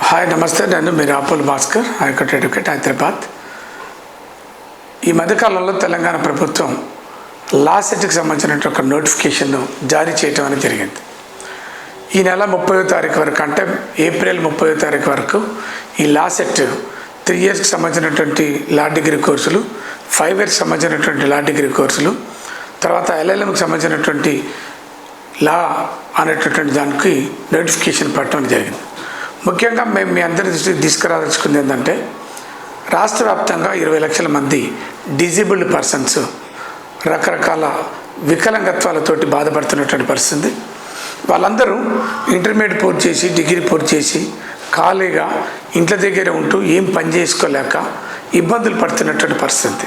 Hi నమస్తే నేను మీరు అపోల్ Bhaskar high court advocate Hyderabad. ఈ మధ్యకాలంలో తెలంగాణ ప్రభుత్వం లా సెట్కి సంబంధించిన ఒక నోటిఫికేషన్ను జారీ చేయటం అనేది జరిగింది. ఈ నెల ముప్పయో తారీఖు వరకు అంటే ఏప్రిల్ ముప్పయో తారీఖు వరకు ఈ లా సెట్ త్రీ ఇయర్స్కి సంబంధించినటువంటి లా డిగ్రీ కోర్సులు ఫైవ్ ఇయర్స్కి సంబంధించినటువంటి లా డిగ్రీ కోర్సులు తర్వాత ఎల్ఎల్ఎంకి సంబంధించినటువంటి లా అనేటటువంటి దానికి నోటిఫికేషన్ పెట్టడం జరిగింది. ముఖ్యంగా మేము మీ అందరి దృష్టికి తీసుకురాదలుచుకుంది ఏంటంటే రాష్ట్ర వ్యాప్తంగా ఇరవై లక్షల మంది డిజేబుల్డ్ పర్సన్స్ రకరకాల వికలాంగత్వాలతోటి బాధపడుతున్నటువంటి పరిస్థితి వాళ్ళందరూ ఇంటర్మీడియట్ పూర్తి చేసి డిగ్రీ పూర్తి చేసి ఖాళీగా ఇంట్ల దగ్గర ఉంటూ ఏం పని చేసుకోలేక ఇబ్బందులు పడుతున్నటువంటి పరిస్థితి.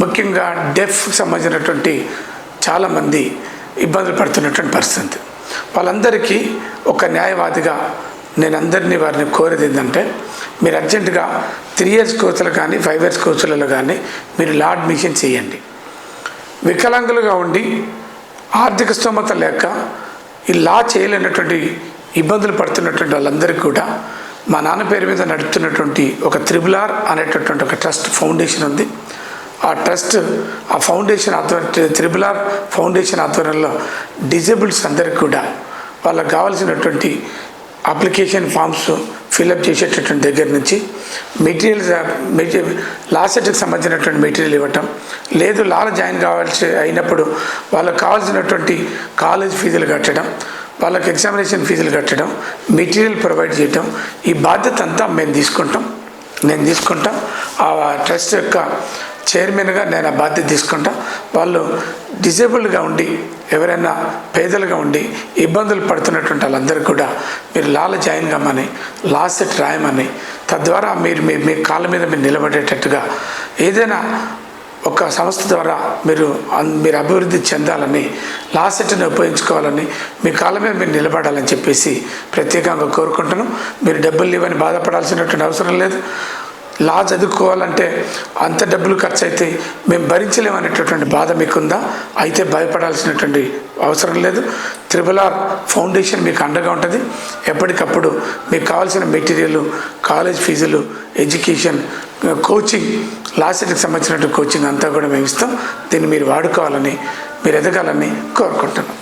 ముఖ్యంగా డెఫ్ సంబంధించినటువంటి చాలామంది ఇబ్బందులు పడుతున్నటువంటి పరిస్థితి. వాళ్ళందరికీ ఒక న్యాయవాదిగా నేను అందరినీ వారిని కోరేది ఏంటంటే మీరు అర్జెంటుగా త్రీ ఇయర్స్ కోర్సులు కానీ ఫైవ్ ఇయర్స్ కోర్సులలో కానీ మీరు లా అడ్మిషన్ చేయండి. వికలాంగులుగా ఉండి ఆర్థిక స్తోమత లేక ఈ లా చేయలేనటువంటి ఇబ్బందులు పడుతున్నటువంటి వాళ్ళందరికీ కూడా మా నాన్న పేరు మీద నడుపుతున్నటువంటి ఒక త్రిబులార్ అనేటటువంటి ఒక ట్రస్ట్ ఫౌండేషన్ ఉంది. ఆ ట్రస్ట్ ఆ ఫౌండేషన్ ఆధ్వర్యం త్రిబులార్ ఫౌండేషన్ ఆధ్వర్యంలో డిజేబుల్స్ అందరికీ కూడా వాళ్ళకి కావాల్సినటువంటి అప్లికేషన్ ఫామ్స్ ఫిల్అప్ చేసేటటువంటి దగ్గర నుంచి మెటీరియల్స్ మెటీరియల్ లా సెట్కి సంబంధించినటువంటి మెటీరియల్ ఇవ్వటం. లేదు లాలో జాయిన్ కావాల్సి అయినప్పుడు వాళ్ళకి కావాల్సినటువంటి కాలేజ్ ఫీజులు కట్టడం వాళ్ళకి ఎగ్జామినేషన్ ఫీజులు కట్టడం మెటీరియల్ ప్రొవైడ్ చేయటం. ఈ బాధ్యత అంతా మేము తీసుకుంటాం. నేను తీసుకుంటాం. ఆ ట్రస్ట్ యొక్క చైర్మన్గా నేను ఆ బాధ్యత తీసుకుంటా. వాళ్ళు డిజేబుల్డ్గా ఉండి ఎవరైనా పేదలుగా ఉండి ఇబ్బందులు పడుతున్నటువంటి వాళ్ళందరూ కూడా మీరు లాల జాయిన్ కమ్మని లా సెట్ రాయమని తద్వారా మీరు మీ మీ కాళ్ళ మీద మీరు నిలబడేటట్టుగా ఏదైనా ఒక సంస్థ ద్వారా మీరు అన్- మీరు అభివృద్ధి చెందాలని లా సెట్ని ఉపయోగించుకోవాలని మీ కాళ్ళ మీద మీరు నిలబడాలని చెప్పేసి ప్రత్యేకంగా కోరుకుంటున్నాం మీరు డబ్బులు ఇవ్వని బాధపడాల్సినటువంటి అవసరం లేదు. లా చదువుకోవాలంటే అంత డబ్బులు ఖర్చు అయితే మేము భరించలేమనేటటువంటి బాధ మీకుందా? అయితే భయపడాల్సినటువంటి అవసరం లేదు. త్రిబుల్ ఆర్ ఫౌండేషన్ మీకు అండగా ఉంటుంది. ఎప్పటికప్పుడు మీకు కావాల్సిన మెటీరియల్ కాలేజ్ ఫీజులు ఎడ్యుకేషన్ కోచింగ్ లాసెట్కి సంబంధించినటువంటి కోచింగ్ అంతా కూడా మేము ఇస్తాం దీన్ని మీరు వాడుకోవాలని మీరు ఎదగాలని కోరుకుంటున్నాం.